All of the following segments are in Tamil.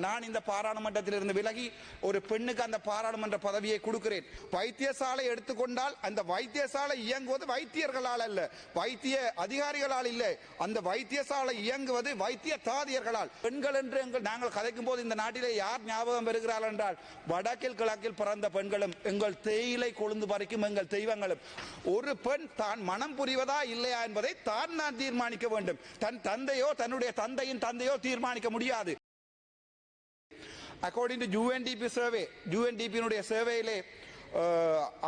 நான் இந்த பாராளுமன்றத்தில் இருந்து விலகி ஒரு பெண்ணுக்கு அந்த பாராளுமன்ற பதவியை கொடுக்கிறேன். வைத்தியசாலை எடுத்துக்கொண்டால் அந்த வைத்தியசாலை இயங்குவது வைத்தியர்களால் அல்ல. வைத்திய அதிகாரிகளால் இல்லை. அந்த வைத்தியசாலை இயங்குவது வைத்திய தாதியர்களால் பெண்கள் என்று எங்கள் நாங்கள் கதைக்கும் போது இந்த நாட்டிலே யார் ஞாபகம் பெறுகிறார்கள் என்றால் வடக்கில் கிழக்கில் பிறந்த பெண்களும் எங்கள் தேயிலை கொழுந்து பறிக்கும் எங்கள் தெய்வங்களும். ஒரு பெண் தான் மனம் புரிவதா இல்லையா என்பதை தான் நான் தீர்மானிக்க வேண்டும். தன் தந்தையோ தன்னுடைய தந்தையின் தந்தையோ தீர்மானிக்க முடியாது. அக்கார்டிங் டு யூஎன்டிபி சர்வே யூஎன்டிபியினுடைய சர்வேயிலே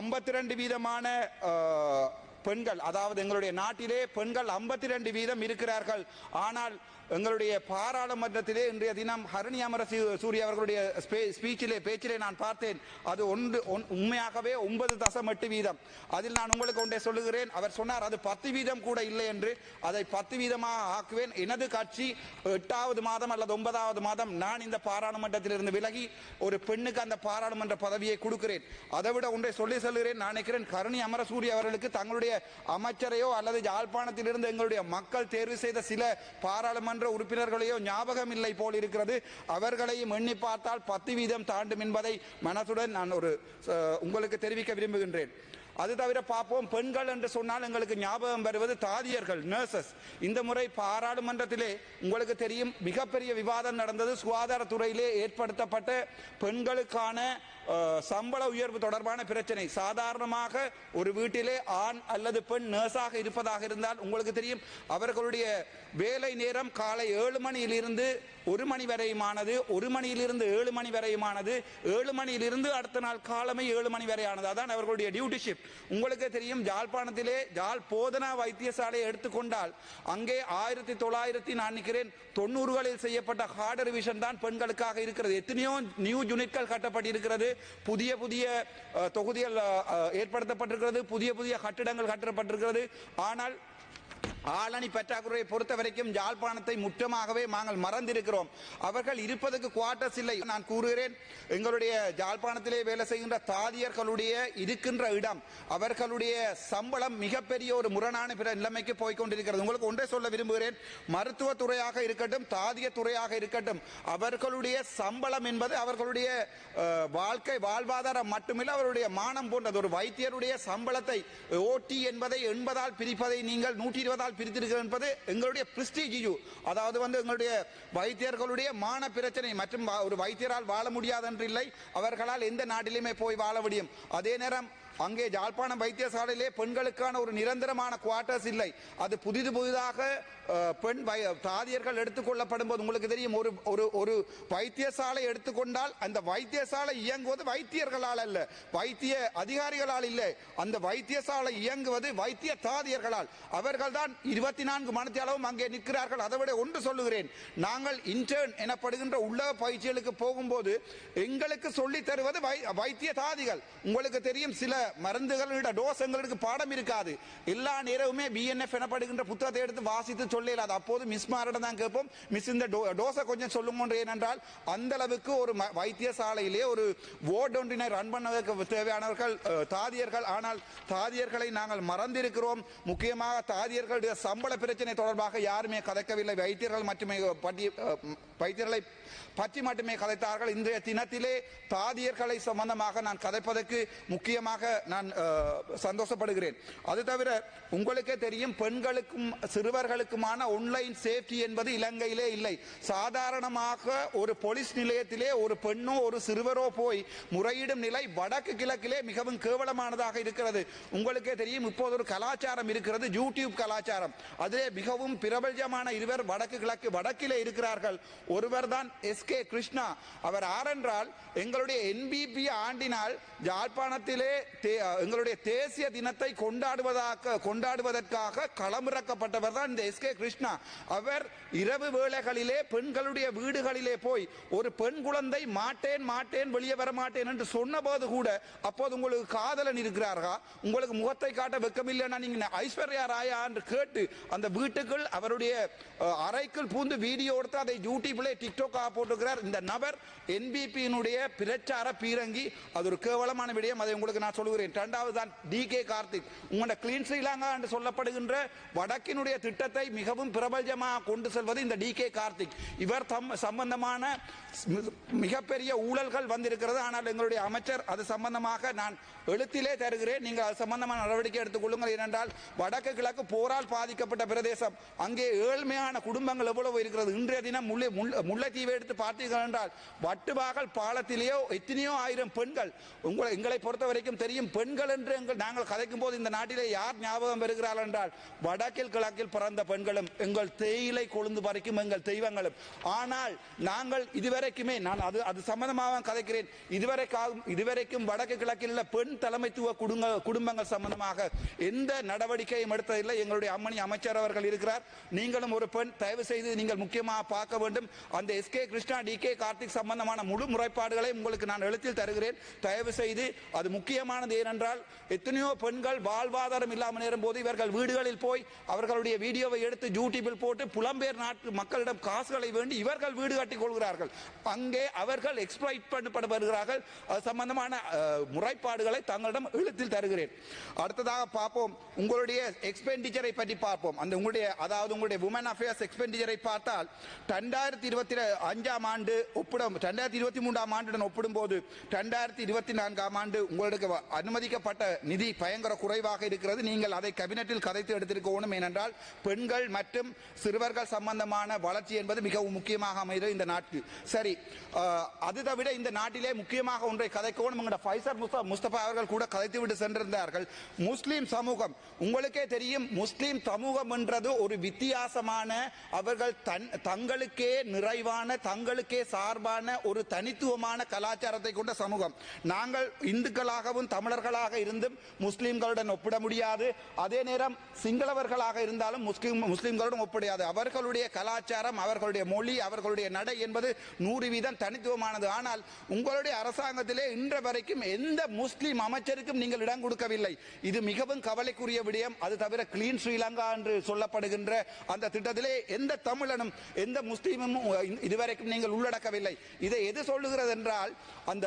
ஐம்பத்தி ரெண்டு வீதமான பெண்கள் அதாவது எங்களுடைய நாட்டிலே பெண்கள் ஐம்பத்தி ரெண்டு வீதம் இருக்கிறார்கள். ஆனால் எங்களுடைய பாராளுமன்றத்திலே இன்றைய தினம் ஹரணி அமர சூ- சூரிய அவர்களுடைய ஸ்பீச்சிலே பேச்சிலே நான் பார்த்தேன். அது ஒன்று ஒன்- உண்மையாகவே ஒன்பது தசம் எட்டு வீதம். அதில் நான் உங்களுக்கு ஒன்றை சொல்லுகிறேன். அவர் சொன்னார் அது பத்து வீதம் கூட இல்லை என்று. அதை பத்து வீதமாக ஆக்குவேன். எனது கட்சி எட்டாவது மாதம் அல்லது ஒன்பதாவது மாதம் நான் இந்த பாராளுமன்றத்திலிருந்து விலகி ஒரு பெண்ணுக்கு அந்த பாராளுமன்ற பதவியை கொடுக்கிறேன். அதை விட ஒன்றை சொல்லி சொல்கிறேன் நான் நினைக்கிறேன் கருணி அமரசூரிய அவர்களுக்கு தங்களுடைய அமைச்சரையோ அல்லது யாழ்ப்பாணத்திலிருந்து எங்களுடைய மக்கள் தேர்வு செய்த சில பாராளுமன்ற உறுப்பினர்களையோ ஞாபகம் இல்லை போல் இருக்கிறது அவர்களையும் எண்ணி பார்த்தால் பத்து வீதம் தாண்டும் என்பதை மனசுடன் நான் ஒரு உங்களுக்கு தெரிவிக்க விரும்புகின்றேன். அது தவிர பார்ப்போம் பெண்கள் என்று சொன்னால் எங்களுக்கு ஞாபகம் வருவது தாதியர்கள் நர்சஸ் இந்த முறை பாராளுமன்றத்திலே உங்களுக்கு தெரியும் மிகப்பெரிய விவாதம் நடந்தது. சுகாதாரத்துறையிலே ஏற்படுத்தப்பட்ட பெண்களுக்கான சம்பள உயர்வு தொடர்பான பிரச்சனை. சாதாரணமாக ஒரு வீட்டிலே ஆண் அல்லது பெண் நர்ஸாக இருப்பதாக இருந்தால் உங்களுக்கு தெரியும் அவர்களுடைய வேலை நேரம் காலை ஏழு மணியிலிருந்து ஒரு மணி வரையுமானது ஒரு மணியிலிருந்து ஏழு மணி வரையுமானது ஏழு மணியிலிருந்து அடுத்த நாள் காலமே ஏழு மணி வரையானது அதான் அவர்களுடைய டியூட்டி ஷிஃப்ட் உங்களுக்கு தெரியும் ஜாழ்ப்பாணத்திலே ஜாழ் போதனா வைத்தியசாலையை எடுத்துக்கொண்டால் அங்கே ஆயிரத்தி தொள்ளாயிரத்தி நான் நினைக்கிறேன் தொண்ணூறுகளில் செய்யப்பட்ட ஹார்ட் ரிவிஷன் தான் பெண்களுக்காக இருக்கிறது. எத்தனையோ நியூ யூனிட்கள் கட்டப்பட்டிருக்கிறது. புதிய புதிய தொகுதிகள் ஏற்படுத்தப்பட்டிருக்கிறது. புதிய புதிய கட்டிடங்கள் கட்டப்பட்டிருக்கிறது. ஆனால் ஆளணி பற்றாக்குறையை பொறுத்த வரைக்கும் யாழ்ப்பாணத்தை முற்றமாகவே நாங்கள் மறந்திருக்கிறோம். அவர்கள் இருப்பதற்கு குவார்டர்ஸ் இல்லை. நான் கூறுகிறேன் எங்களுடைய யாழ்ப்பாணத்திலே வேலை செய்கின்ற தாதியர்களுடைய இருக்கின்ற இடம் அவர்களுடைய சம்பளம் மிகப்பெரிய ஒரு முரணான பிற நிலைமைக்கு போய்க்கொண்டிருக்கிறது. உங்களுக்கு ஒன்றை சொல்ல விரும்புகிறேன் மருத்துவ துறையாக இருக்கட்டும் தாதிய துறையாக இருக்கட்டும் அவர்களுடைய சம்பளம் என்பது அவர்களுடைய வாழ்க்கை வாழ்வாதாரம் மட்டுமில்லை அவருடைய மானம் போன்றது. ஒரு வைத்தியருடைய சம்பளத்தை ஓட்டி என்பதை எண்பதால் பிரிப்பதை நீங்கள் நூற்றி இருபதால் பிரித்திருக்கிறது என்பது எங்களுடைய பிரிஸ்டீஜியு அதாவது வந்து எங்களுடைய வைத்தியர்களுடைய மான பிரச்சனை மற்றும் ஒரு வைத்தியரால் வாழ முடியாது என்று இல்லை. அவர்களால் எந்த நாட்டிலுமே போய் வாழ முடியும். அதே நேரம் அங்கே ஜாழ்ப்பாணம் வைத்தியசாலையிலே பெண்களுக்கான ஒரு நிரந்தரமான குவார்டர்ஸ் இல்லை. அது புதிது புதிதாக பெண் வை- தாதியர்கள் எடுத்துக்கொள்ளப்படும் போது உங்களுக்கு தெரியும் ஒரு ஒரு ஒரு வைத்தியசாலை எடுத்துக்கொண்டால் அந்த வைத்தியசாலை இயங்குவது வைத்தியர்களால் அல்ல. வைத்திய அதிகாரிகளால் இல்லை. அந்த வைத்தியசாலை இயங்குவது வைத்திய தாதியர்களால். அவர்கள்தான் இருபத்தி நான்கு மணித்தியாலவும் அங்கே நிற்கிறார்கள். அதை விட ஒன்று சொல்லுகிறேன். நாங்கள் இன்டர்ன் எனப்படுகின்ற உள்ளக பயிற்சிகளுக்கு போகும்போது எங்களுக்கு சொல்லித் தருவது வை- வைத்திய தாதிகள். உங்களுக்கு தெரியும் சில மருந்துகள் டோஸ் எங்களுக்கு பாடம் இருக்காது. எல்லா நேரமுமே பிஎன்எஃப் எனப்படுகின்ற புத்தகத்தை எடுத்து வாசித்து சொல்லலாது அப்போது மிஸ் மாரிடம் தான் கேட்போம். மிஸ் இந்த டோ- டோஸை கொஞ்சம் சொல்லுங்க ஏனென்றால் அந்த அளவுக்கு ஒரு ம- வைத்தியசாலையிலே ஒரு வார்டு ஒன்றினை ரன் பண்ணதற்கு தேவையானவர்கள் தாதியர்கள். ஆனால் தாதியர்களை நாங்கள் மறந்திருக்கிறோம். முக்கியமாக தாதியர்களுடைய சம்பள பிரச்சனை தொடர்பாக யாருமே கதைக்கவில்லை. வைத்தியர்கள் மட்டுமே பற்றி வைத்தியர்களை பற்றி மட்டுமே கதைத்தார்கள். இன்றைய தினத்திலே தாதியர்களை சம்பந்தமாக நான் கதைப்பதற்கு முக்கியமாக நான் சந்தோஷப்படுகிறேன். அது தவிர உங்களுக்கே தெரியும் பெண்களுக்கும் சிறுவர்களுக்குமான ஒன்லைன் சேஃப்டி என்பது இலங்கையிலே இல்லை. சாதாரணமாக ஒரு போலீஸ் நிலையத்திலே ஒரு பெண்ணோ ஒரு சிறுவரோ போய் முறையிடும் நிலை வடக்கு கிழக்கிலே மிகவும் கேவலமானதாக இருக்கிறது. உங்களுக்கே தெரியும் இப்போது ஒரு கலாச்சாரம் இருக்கிறது யூடியூப் கலாச்சாரம். அதிலே மிகவும் பிரபல்யமான இருவர் வடக்கு கிழக்கு வடக்கிலே இருக்கிறார்கள். ஒருவர் தான் எஸ் கே கிருஷ்ணா. அவர் ஆரென்றால் எங்களுடைய என்பிபி ஆண்டினால் யாழ்ப்பாணத்திலே எங்களுடைய தேசிய தினத்தை கொண்டாடுவதாக கொண்டாடுவதற்காக களமிறக்கப்பட்டவர் தான் இந்த எஸ் கே கிருஷ்ணா. அவர் இரவு வேளைகளிலே பெண்களுடைய வீடுகளிலே போய் ஒரு பெண் குழந்தை மாட்டேன் மாட்டேன் வெளியே வர மாட்டேன் என்று சொன்னபோது கூட அப்போது உங்களுக்கு காதலன் இருக்கிறார்களா? உங்களுக்கு முகத்தை காட்ட வெக்கமில்லைன்னா நீங்க ஐஸ்வர்யா ராயா என்று கேட்டு அந்த வீட்டுக்குள் அவருடைய அறைக்குள் பூந்து வீடியோ எடுத்து அதை யூடியூப்ல டிக்டாக் போட்டுக்கிறார் இந்த நபர் என்பிபியினுடைய பிரச்சார பீரங்கி. அது ஒரு கேவலமான விடயம். அதை உங்களுக்கு நான் சொல்லுவேன். சொல்லுகிறேன் இரண்டாவது தான் டி கே கார்த்திக். உங்களோட கிளீன் ஸ்ரீலங்கா என்று சொல்லப்படுகின்ற வடக்கினுடைய திட்டத்தை மிகவும் பிரபலமாக கொண்டு செல்வது இந்த டி கே கார்த்திக். இவர் தம் சம்பந்தமான மிகப்பெரிய ஊழல்கள் வந்திருக்கிறது. ஆனால் எங்களுடைய அமைச்சர் அது சம்பந்தமாக நான் எழுத்திலே தருகிறேன். நீங்கள் அது சம்பந்தமான நடவடிக்கை எடுத்துக்கொள்ளுங்கள் ஏனென்றால் வடக்கு கிழக்கு போரால் பாதிக்கப்பட்ட பிரதேசம். அங்கே ஏழ்மையான குடும்பங்கள் எவ்வளவு இருக்கிறது? இன்றைய தினம் முல்லை முல்லை- முல்லைத்தீவை எடுத்து பார்த்தீர்கள் என்றால் வட்டுவாகல் பாலத்திலேயோ எத்தனையோ ஆயிரம் பெண்கள் உங்களை எங்களை பொறுத்த வரைக்கும் தெரியும். பெண்கள் என்று எங்கள் நாங்கள் கதைக்கும் போது இந்த நாட்டிலே யார் ஞாபகம் வருகிறார்கள் என்றால் வடக்கில் கிழக்கில் பிறந்த பெண்களும் எங்கள் தேயிலை கொழுந்து பறிக்கும் எங்கள் தெய்வங்களும். ஆனால் நாங்கள் இதுவரைக்குமே நான் அது அது சம்பந்தமாக கதைக்கிறேன். இதுவரைக்கும் இதுவரைக்கும் வடக்கு கிழக்கில் உள்ள பெண் தலைமைத்துவ குடும்ப குடும்பங்கள் சம்பந்தமாக எந்த நடவடிக்கையும் எடுத்ததில்லை. எங்களுடைய அம்மணி அமைச்சர் அவர்கள் இருக்கிறார். நீங்களும் ஒரு பெண் தயவு செய்து நீங்கள் முக்கியமாக பார்க்க வேண்டும். அந்த S K Krishna T K Karthik சம்பந்தமான முழு முறைப்பாடுகளை உங்களுக்கு நான் எழுத்தில் தருகிறேன். தயவு செய்து அது முக்கியமான முக்கியமானது ஏனென்றால் எத்தனையோ பெண்கள் வாழ்வாதாரம் இல்லாமல் நேரும் போது இவர்கள் வீடுகளில் போய் அவர்களுடைய வீடியோவை எடுத்து யூடியூபில் போட்டு புலம்பெயர் நாட்டு மக்களிடம் காசுகளை வேண்டி இவர்கள் வீடு கட்டிக் கொள்கிறார்கள். அங்கே அவர்கள் எக்ஸ்பிளைட் பண்ணப்பட வருகிறார்கள் அது சம்பந்தமான முறைப்பாடுகளை தங்களிடம் எழுத்தில் தருகிறேன். அடுத்ததாக பார்ப்போம். உங்களுடைய எக்ஸ்பெண்டிச்சரை பற்றி பார்ப்போம். அந்த உங்களுடைய அதாவது உங்களுடைய உமன் அஃபேர்ஸ் எக்ஸ்பெண்டிச்சரை பார்த்தால் ரெண்டாயிரத்தி இருபத்தி அஞ்சாம் ஆண்டு ஒப்பிடும் ரெண்டாயிரத்தி இருபத்தி மூன்றாம் ஆண்டுடன் ஒப்பிடும்போது ரெண்டாயிரத்தி இருபத்தி நான்காம் ஆண்டு உங்களுக்கு அனுமதிக்கப்பட்ட நிதி பயங்கர குறைவாக இருக்கிறது. நீங்கள் அதை கபினட்டில் கதைத்து எடுத்திருக்கணும் ஏனென்றால் பெண்கள் மற்றும் சிறுவர்கள் சம்பந்தமான வளர்ச்சி என்பது மிகவும் முக்கியமாக அமைகிறது இந்த நாட்டில். சரி அது தவிர இந்த நாட்டிலே முக்கியமாக ஒன்றை கதைக்கோணும் எங்களோட ஃபைசர் முஸ்தபா முஸ்தபா அவர்கள் கூட கதைத்து விட்டு சென்றிருந்தார்கள். முஸ்லீம் சமூகம் உங்களுக்கே தெரியும் முஸ்லீம் சமூகம் என்றது ஒரு வித்தியாசமான அவர்கள் தன் தங்களுக்கே நிறைவான தங்களுக்கே சார்பான ஒரு தனித்துவமான கலாச்சாரத்தை கொண்ட சமூகம். நாங்கள் இந்துக்களாகவும் தமிழர்களாக இருந்தும் முஸ்லீம்களுடன் ஒப்பிட முடியாது. அதே நேரம் சிங்களவர்களாக இருந்தாலும் முஸ்லீம் முஸ்லிம்களுடன் ஒப்பிடாது. அவர்களுடைய கலாச்சாரம் அவர்களுடைய மொழி அவர்களுடைய நடை என்பது நூறு வீதம் தனித்துவமானது. ஆனால் உங்களுடைய அரசாங்கத்திலே இன்று வரைக்கும் எந்த முஸ்லீம் அமைச்சருக்கும் நீங்கள் இடம் கொடுக்கவில்லை. இது மிகவும் கவலைக்குரிய விடயம். அது தவிர கிளீன் ஸ்ரீலங்கா என்று சொல்லப்படுகின்ற அந்த திட்டத்திலே எந்த தமிழனும் எந்த முஸ்லீமும் இதுவரைக்கும் நீங்கள் உள்ளடக்கவில்லை. இதை எது சொல்லுகிறது என்றால் அந்த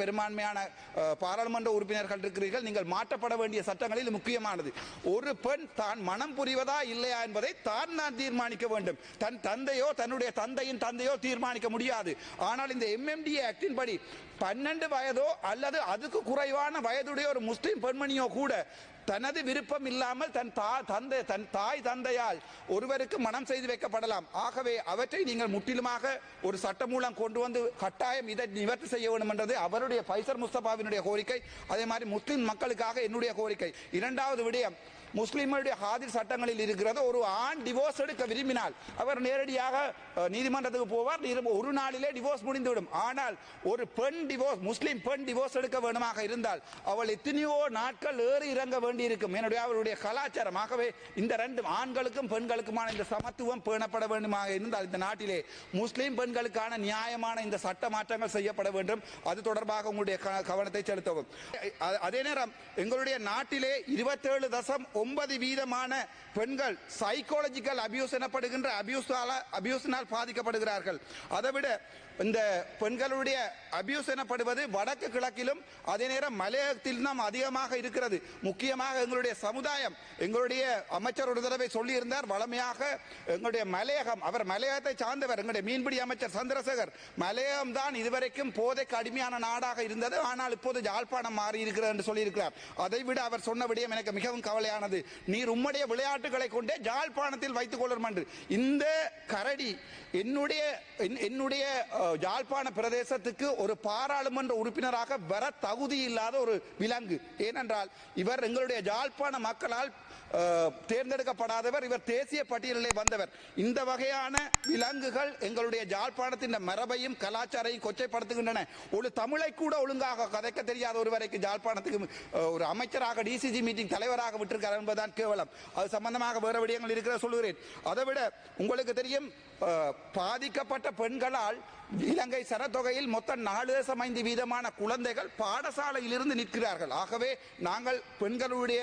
பெரும்பான்மையான பாராளுமன்ற உறுப்பினர்கள் இருக்கிறீர்கள் நீங்கள் மாற்றப்பட வேண்டிய சட்டங்களில் முக்கியமானது. ஒரு பெண் தான் மனம் புரிவதா இல்லையா என்பதை தான் நான் தீர்மானிக்க வேண்டும். தன் தந்தையோ தன்னுடைய தந்தையின் தந்தையோ தீர்மானிக்க முடியாது. ஆனால் இந்த எம்எம்டி ஆக்டின் படி பன்னெண்டு வயதோ அல்லது அதுக்கு குறைவான வயதுடைய ஒரு முஸ்லீம் பெண்மணியோ கூட தனது விருப்பம் இல்லாமல் தன் தா தந்தை தன் தாய் தந்தையால் ஒருவருக்கு மனம் செய்து வைக்கப்படலாம். ஆகவே அவற்றை நீங்கள் முற்றிலுமாக ஒரு சட்டம் மூலம் கொண்டு வந்து கட்டாயம் இதை நிவர்த்தி செய்ய வேண்டும் என்றது அவருடைய பைசர் முஸ்தபாவினுடைய கோரிக்கை. அதே மாதிரி முஸ்லிம் மக்களுக்காக என்னுடைய கோரிக்கை. இரண்டாவது விடயம் முஸ்லிம்களுடைய ஹாதிர் சட்டங்களில் இருக்கிறது. ஒரு ஆண் டிவோர்ஸ் எடுக்க விரும்பினால் அவர் நேரடியாக நீதிமன்றத்துக்கு போவார். ஒரு நாளிலே டிவோர்ஸ் முடிந்துவிடும். ஆனால் ஒரு பெண் டிவோர்ஸ் முஸ்லிம் பெண் டிவோர்ஸ் எடுக்க வேண்டுமாக இருந்தால் அவள் எத்தனையோ நாட்கள் ஏறி இறங்க வேண்டியிருக்கும். என்னுடைய அவருடைய கலாச்சாரம். ஆகவே இந்த ரெண்டு ஆண்களுக்கும் பெண்களுக்குமான இந்த சமத்துவம் பேணப்பட வேண்டுமாக இருந்தால் இந்த நாட்டிலே முஸ்லிம் பெண்களுக்கான நியாயமான இந்த சட்ட மாற்றங்கள் செய்யப்பட வேண்டும். அது தொடர்பாக உங்களுடைய க- கவனத்தை செலுத்தவும். அதே நேரம் எங்களுடைய நாட்டிலே இருபத்தேழு தசம் ஒன்பது வீதமான பெண்கள் சைக்காலஜிக்கல் அபியூஸ் எனப்படுகின்ற அபியூஸால அபியூஸினால் பாதிக்கப்படுகிறார்கள். அதை விட இந்த பெண்களுடைய அபியூஸ் எனப்படுவது வடக்கு கிழக்கிலும் அதே நேரம் மலையகத்தில் தான் அதிகமாக இருக்கிறது. முக்கியமாக எங்களுடைய சமுதாயம் எங்களுடைய அமைச்சர் ஒரு தடவை சொல்லியிருந்தார் வளமையாக எங்களுடைய மலையகம் அவர் மலையகத்தை சார்ந்தவர் எங்களுடைய மீன்பிடி அமைச்சர் சந்திரசேகர் மலையகம் தான் இதுவரைக்கும் போதைக்கு அடிமையான நாடாக இருந்தது ஆனால் இப்போது யாழ்ப்பாணம் மாறி இருக்கிறது என்று சொல்லியிருக்கிறார். அதை விட அவர் சொன்ன விடயம் எனக்கு மிகவும் கவலையானது. நீர் உம்முடைய விளையாட்டுகளை கொண்டே யாழ்ப்பாணத்தில் வைத்துக் கொள்ளும் என்று. இந்த கரடி என்னுடைய என்- என்னுடைய யாழ்ப்பாண பிரதேசத்துக்கு ஒரு பாராளுமன்ற உறுப்பினராக வர தகுதி இல்லாத ஒரு விலங்கு. ஏனென்றால் இவர் எங்களுடைய யாழ்ப்பாண மக்களால் தேர்ந்தெடுக்கப்படாதவர் இவர் தேசிய பட்டியலிலே வந்தவர். இந்த வகையான விலங்குகள் எங்களுடைய ஜாழ்ப்பாணத்தின் மரபையும் கலாச்சாரையும் கொச்சைப்படுத்துகின்றன. ஒரு தமிழை கூட ஒழுங்காக கதைக்க தெரியாத ஒருவரைக்கு ஜாழ்ப்பாணத்துக்கு ஒரு அமைச்சராக டிசிசி மீட்டிங் தலைவராக விட்டிருக்கார் என்பதுதான் கேவலம். அது சம்பந்தமாக வேறு விடயங்கள் இருக்கிற சொல்கிறேன் அதை விட உங்களுக்கு தெரியும் பாதிக்கப்பட்ட பெண்களால் இலங்கை சனத்தொகையில் மொத்தம் நாலு தசம் ஐந்து வீதமான குழந்தைகள் பாடசாலையிலிருந்து நிற்கிறார்கள். ஆகவே நாங்கள் பெண்களுடைய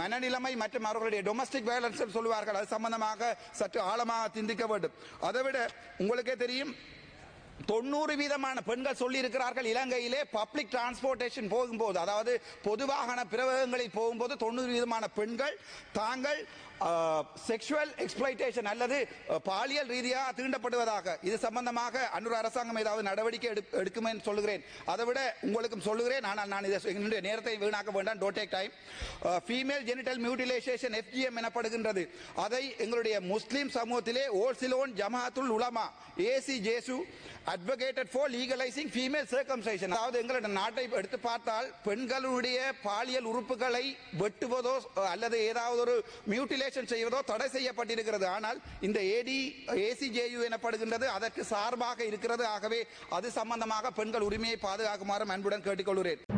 மனநிலைமை மற்றும் அவர்களுடைய டொமஸ்டிக் வயலன்ஸ் சொல்லுவார்கள். அது சம்பந்தமாக சற்று ஆழமாக சிந்திக்க வேண்டும். அதைவிட உங்களுக்கே தெரியும் தொண்ணூறு வீதமான பெண்கள் சொல்லியிருக்கிறார்கள் இலங்கையிலே பப்ளிக் டிரான்ஸ்போர்ட்டேஷன் போகும்போது. அதாவது பொது வாகன போகும்போது தொண்ணூறு வீதமான பெண்கள் தாங்கள் செக்ஷுவல் எக்ஸ்பிளைட்டேஷன் அல்லது பாலியல் ரீதியாக தீண்டப்படுவதாக. இது சம்பந்தமாக அன்னூர் அரசாங்கம் ஏதாவது நடவடிக்கை எடுக்கும் என்று சொல்லுகிறேன். அதை விட உங்களுக்கும் சொல்லுகிறேன். ஆனால் நான் இதை என்னுடைய நேரத்தை வீணாக்க வேண்டாம். டோட் take time female genital mutilation FGM எனப்படுகின்றது. அதை எங்களுடைய முஸ்லீம் சமூகத்திலே ஓல்சிலோன் Jamathul Ulama AC JU advocated for legalising female circumcision அதாவது எங்களுடைய நாட்டை எடுத்து பார்த்தால் பெண்களுடைய பாலியல் உறுப்புகளை வெட்டுவதோ அல்லது ஏதாவது ஒரு மியூட்டிலேஷன் செய்வதோ தடை செய்யப்பட்டிருக்கிறது. ஆனால் இந்த ஏடி ஏசிஜேயு எனப்படுகின்றது அதற்கு சார்பாக இருக்கிறது. ஆகவே அது சம்பந்தமாக பெண்கள் உரிமையை பாதுகாக்குமாறு அன்புடன் கேட்டுக்கொள்கிறேன்.